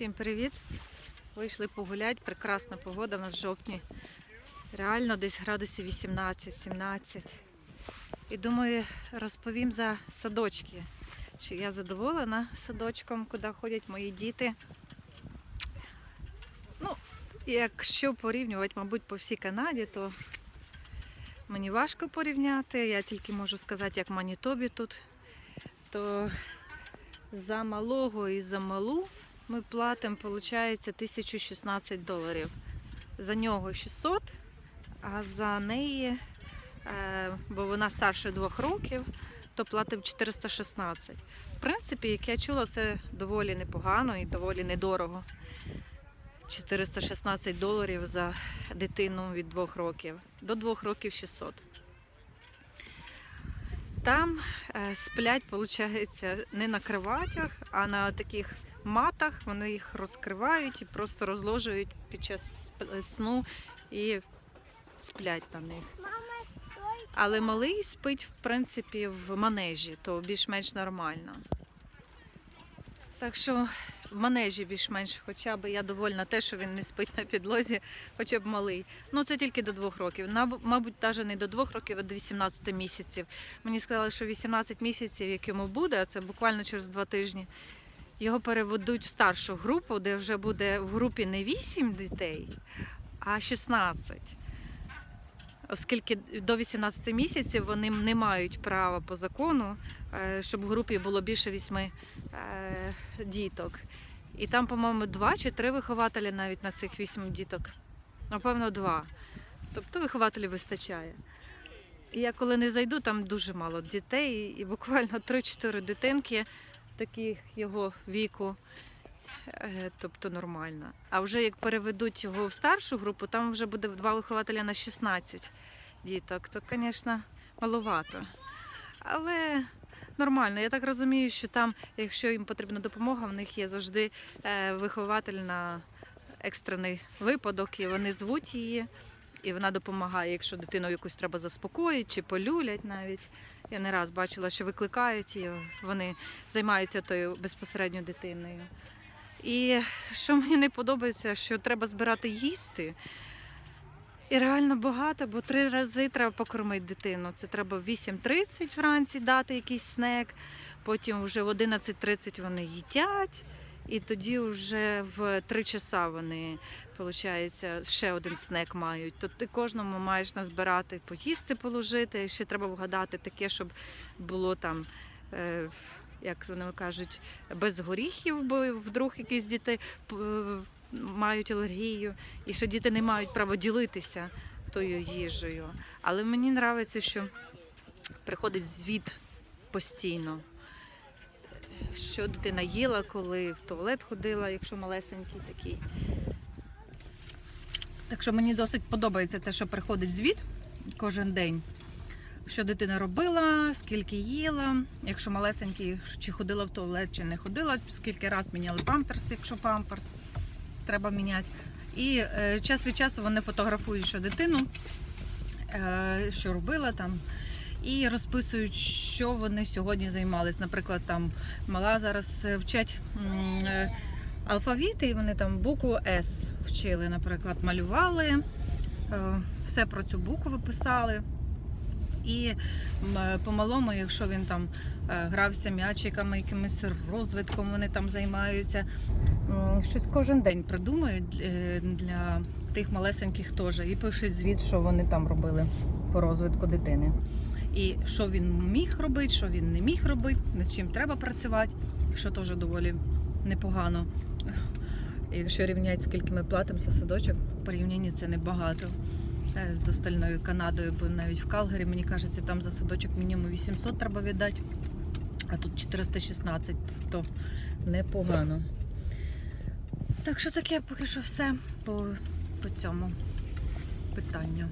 Всім привіт! Вийшли погуляти, прекрасна погода в нас в жовтні. Реально десь градусів 18-17. І думаю, розповім за садочки. Чи я задоволена садочком, куди ходять мої діти. Ну, якщо порівнювати, мабуть, по всій Канаді, то мені важко порівняти. Я тільки можу сказати, як в Манітобі тут. То за малого і за малу ми платимо, виходить, 1016 доларів. За нього 600, а за неї, е, бо вона старше двох років, то платимо 416. В принципі, як я чула, це доволі непогано і доволі недорого. 416 доларів за дитину від двох років. До двох років 600. Там е, сплять, виходить, не на кроватях, а на таких матах. Вони їх розкривають і просто розложують під час сну і сплять на них. Але малий спить, в принципі, в манежі, то більш-менш нормально. Так що в манежі більш-менш, хоча б я довольна те, що він не спить на підлозі, хоча б малий. Ну це тільки до двох років. Мабуть, навіть не до двох років, а до 18 місяців. Мені сказали, що 18 місяців, як йому буде, а це буквально через два тижні. Його переведуть в старшу групу, де вже буде в групі не 8 дітей, а 16. Оскільки до 18 місяців вони не мають права по закону, е, щоб в групі було більше 8 е, діток. І там, по-моєму, два чи три вихователі навіть на цих 8 діток. Напевно, два. Тобто вихователів вистачає. І я коли не зайду, там дуже мало дітей, і буквально 3-4 дитинки таких його віку. Е, Тобто нормально. А вже як переведуть його в старшу групу, там вже буде два вихователя на 16 діток. То, звісно, маловато. Але нормально. Я так розумію, що там, якщо їм потрібна допомога, в них є завжди е, вихователь на екстрений випадок, і вони звуть її, і вона допомагає, якщо дитину якусь треба заспокоїти чи полюлять навіть. Я не раз бачила, що викликають і вони займаються тою безпосередньо дитиною. І що мені не подобається, що треба збирати їсти. І реально багато, бо три рази треба покормити дитину. Це треба в 8.30 вранці дати якийсь снек, потім вже в 11.30 вони їдять, і тоді вже в 3 часа вони, виходить, ще один снек мають. То ти кожному маєш назбирати, поїсти положити, ще треба вгадати таке, щоб було там. Е, Як вони кажуть, без горіхів, бо вдруг якісь діти мають алергію, і що діти не мають права ділитися тою їжею. Але мені подобається, що приходить звіт постійно. Що дитина їла, коли в туалет ходила, якщо малесенький такий. Так що мені досить подобається те, що приходить звіт кожен день. Що дитина робила, скільки їла, якщо малесенький, чи ходила в туалет, чи не ходила, скільки раз міняли памперс, якщо памперс треба міняти. І е, час від часу вони фотографують що дитину, е, що робила там, і розписують, що вони сьогодні займались. Наприклад, там мала зараз вчать е, алфавіти, і вони там букву С вчили, наприклад, малювали, е, все про цю букву писали. І е, по-малому, якщо він там е, грався м'ячиками, якимось розвитком, вони там займаються. Щось кожен день придумають е, для тих малесеньких теж. І пишуть звіт, що вони там робили по розвитку дитини. І що він міг робити, що він не міг робити, над чим треба працювати, що теж доволі непогано. Якщо рівняти, скільки ми платимо за садочок, в це небагато е, з остальною Канадою, бо навіть в Калгарі, мені кажеться, там за садочок мінімум 800 треба віддати, а тут 416, тобто непогано. Так що таке поки що все по, по цьому питанню.